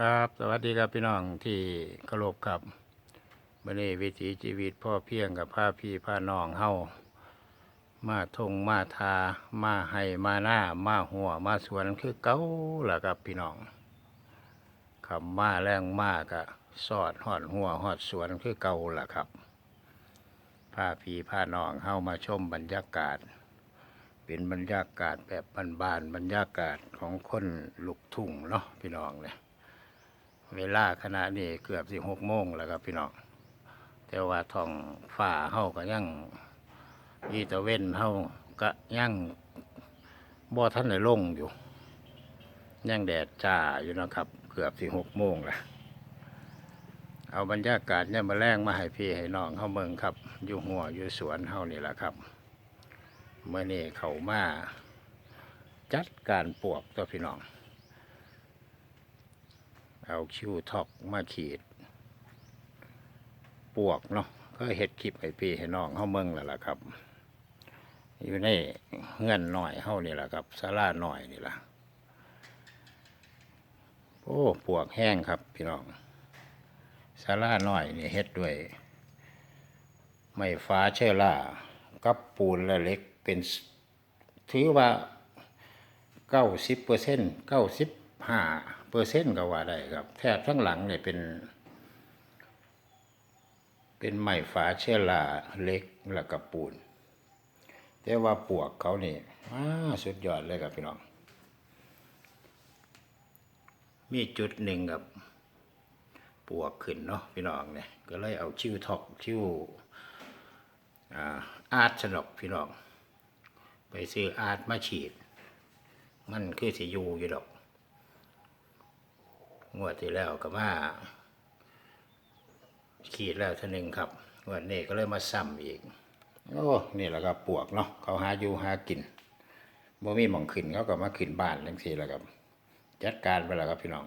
ครับ สวัสดีครับพี่น้องที่เคารพครับมื่นี้วิถีชีวิตพ่อเพียงกับผ้าพี่ผ้าน้องเฮามาทงมาทา มาให้มาหน้า มาหัว มาสวนคือเก้าล่ะครับพี่น้องคำมาแรงมากะสอดหอดหัวหอดสวนคือเก่าล่ะครับผ้าพี่ผ้าน้องเฮามาชมบรรยากาศ เป็นบรรยากาศแบบบานๆบรรยากาศของคนลุกทุ่งเนาะพี่น้องเนี่ย เวลาขณะนี้เกือบสิหกโมงแล้วครับพี่น้องแต่ว่าท้องฝ่าเฮาก็ยังยีตะเว้นเฮาก็ยังบ่ทันได้ลงอยู่ ยังแดดจ้าอยู่นะครับ เกือบสิหกโมงล้วเอาบรรยากาศเนี่ยมาแรงมาให้พี่ให้น้องเฮาเมืองครับ อยู่หัวอยู่สวนเฮานี่แหละครับ เมื่อนี้เขามาจัดการปวกตัวพี่น้อง เอาคิวท็อกมาขีด ปวกเนาะก็เห็ดคลิปให้พี่ให้น้องเฮาเมืองแล้วล่ะครับ อยู่ในเงื่อนหน่อยเฮานี่แหละครับสาราหน่อยนี่ล่ะโอ้ปวกแห้งครับ พี่น้องสาราหน่อยนี่เฮ็ดด้วย ไม้ฟ้าเชื้อรากับปูนและเล็กเป็น ถือว่าเก้าสิบเปอร์เซ็นต์เก้าสิบห้า เปอร์เซ็นต์ก็ว่าได้ครับ แทบทั้งหลังเนี่ยเป็น เป็นไม้ฟ้าเชื้อราเล็กแล้วก็ปูน แต่ว่าปวกเขานี่อ้าสุดยอดเลยครับพี่น้อง มีจุดหนึ่งกับปวกขึ้นเนาะพี่น้องเนี่ยก็เลยเอาชื่อท็อกชื่ออาร์ตสนอกพี่น้อง ไปซื้ออาร์ตมาฉีด มันคือสิยูอยู่ดอก งวดที่แล้วก็มาขีดแล้วท่านึงครับงวดนี้ก็เลยมาซ้ำอีกโอ้นี่แหละครับปวกเนาะเขาหาอยู่หากินบ่มีหมองขึ้นเขาก็มาขึ้นบ้านทั้งสี่แล้วครับ จัดการไปแล้วครับพี่น้อง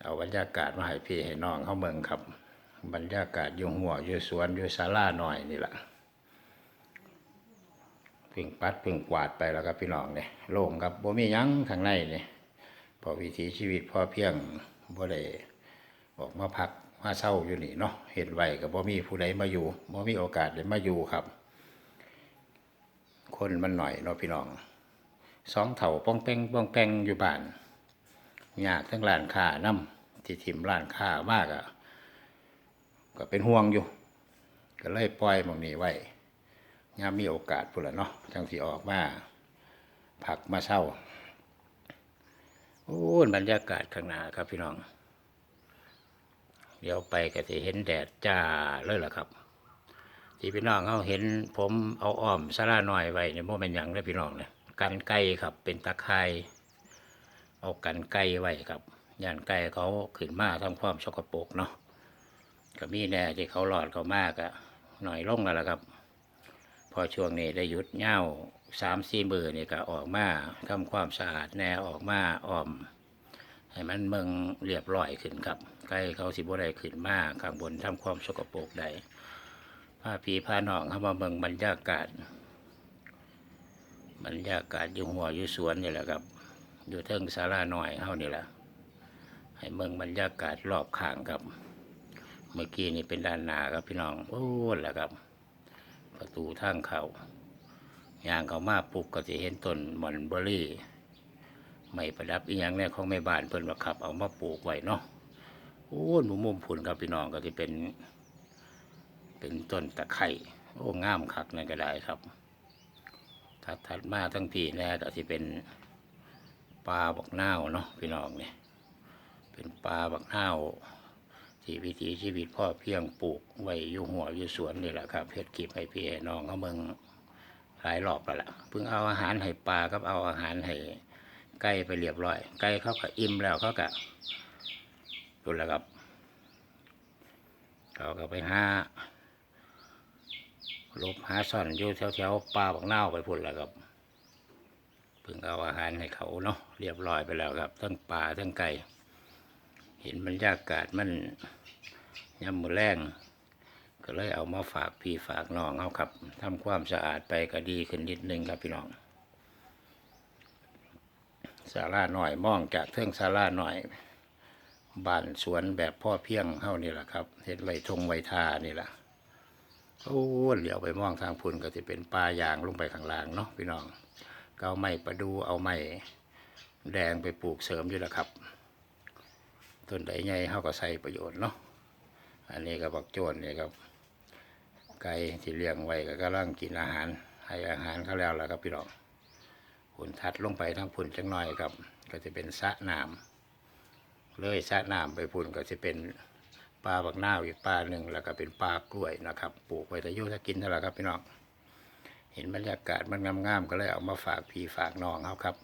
เอาบรรยากาศมาให้พี่ให้น้องเขาเมืองครับ บรรยากาศอยู่หัวอยู่สวนอยู่ศาลาหน่อยนี่แหละพึ่งปัดพึ่งกวาดไปแล้วครับพี่น้องเนี่ยโล่งครับบ่มียั้งข้างในเนี่ย พอวิถีชีวิตพอเพียงบ่ได้ออกมาพักมาเศร้าอยู่นี่เนาะเห็นไว้กับบ่มีผู้ใดมาอยู่บ่มีโอกาสได้มาอยู่ครับ คนมันหน่อยเนาะพี่น้องสองเถ่าป้องแป้งป้องแป้งอยู่บ้านยากทั้งร้านค้านํที่ถิ่มร้านค้ามากอะก็เป็นห่วงอยู่ ก็เลยปล่อยหมองนี้ไว้ยามมีโอกาสพุ่นละเนาะจังที่ออกมาผักมาเศร้า โอ้บรรยากาศข้างหน้าครับพี่น้อง เดี๋ยวไปก็จะเห็นแดดจ้าเลยล่ะครับ ที่พี่น้องเขาเห็นผมเอาอ้อมสาราหน่อยไว้เนี่ยโมเป็นหยังเลยพี่น้องเนี่ยกันไก่ครับ เป็นตะไคร่เอากันไก่ไว้ครับย่านไก่เขาขึ้นมาทำความสกปรกเนาะก็มีแน่ที่เขาหลอดเขามากอะหน่อยลงแล้วล่ะครับ พอช่วงนี้ได้หยุดเหย้าสามสี่มือนี่ก็ออกมาทำความสะอาดแน่ออกมาอ้อม ให้มันเมืองเรียบร้อยขึ้นครับ ใกล้เขาสิบ่ได้ขึ้นมาข้างบนทำความสกปรกได้พาพีพาหนองเข้ามาเมืองบรรยากาศบรรยากาศอยู่หัวอยู่สวนนี่แหละครับ อยู่เทิงศาลาหน่อยเฮานี่แหละให้เมืองบรรยากาศรอบข้างครับ เมื่อกี้นี่เป็นด้านหน้าครับพี่น้องโอ้แหละครับ ประตูทางเขาย่างเขามาปลูกก็จะเห็นต้นมอนเบอรี่ไม่ประดับอีหยังเนี่ยของแม่บ้านเพิ่นว่าขับ เอามาปลูกไว้เนาะโอ้หนูมุมผุนครับพี่น้องก็จะเป็น เป็นต้นตะไคร่โอ้งามคักนั่นก็ได้ครับถัดถัดมาทั้งพี่แน่ก็จะเป็นปลาบักนาวเนาะพี่น้องเนี่ยเป็นปลาบักนาว ที่วิถีชีวิตพ่อเพียงปลูกไว้อยู่หัวอยู่สวนนี่แหละครับเพชรกิบให้พี่ให้น้องเขาเมืองหลายรอบแล้วล่ะเพิ่งเอาอาหารให้ปลากับเอาอาหารให้ไก่ไปเรียบร้อยไก่เขาก็อิ่มแล้วเขาก็ดูแล้วครับเขาก็ไปหาลบหาซ่อนอยู่แถวๆปลาบักเน่าไปพุ่นแล้วครับเพิ่งเอาอาหารให้เขาเนาะเรียบร้อยไปแล้วครับทั้งปลาทั้งไก่ เห็นบรรยากาศมันยำมือแรงก็เลยเอามาฝากพี่ฝากน้องเอาครับทำความสะอาดไปก็ดีขึ้นนิดนึงครับพี่น้องศาลาหน่อยมองจากเทิงศาลาหน่อยบ้านสวนแบบพ่อเพียงเฮานี่แหละครับเฮ็ดไว้ทงไวทานี่แหละโอ้เหลียวไปมองทางพุ่นก็จะเป็นป่ายางลงไปข้างล่างเนาะพี่น้องก็เอาไม้ประดูเอาไม้แดงไปปลูกเสริมอยู่แล้วครับ ต้นใดใหญ่เฮาก็ใส่ประโยชน์เนาะอันนี้ก็บักโจนนี่ครับ ไก่ที่เลี้ยงไว้ก็กำลังกินอาหาร ให้อาหารเขาแล้วแล่ะครับพี่น้องผุนทัดลงไปทั้งผุนจังหน่อยครับ ก็จะเป็นสะน้ำเลยสะน้ำไปผุนก็จะเป็นปลาบักหน้าอีกปลาหนึ่งแล้วก็เป็นปลากล้วยนะครับ ปลูกไว้แต่ยุถ้ากินเท่าไหร่ครับพี่น้องเห็นบรรยากาศมันงามๆก็เลยเอามาฝากพี่ฝากน้องเขาครับ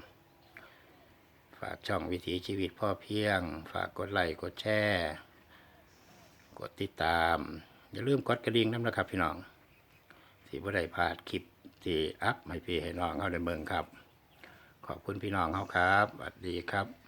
ฝากช่องวิถีชีวิตพ่อเพียง ฝากกดไลค์กดแชร์กดติดตาม อย่าลืมกดกระดิ่งน้ำนะครับพี่น้องที่บ่ได้พลาดคลิปที่อัพให้พี่ให้น้องเขาในเมืองครับ ขอบคุณพี่น้องเขาครับสวัสดีครับ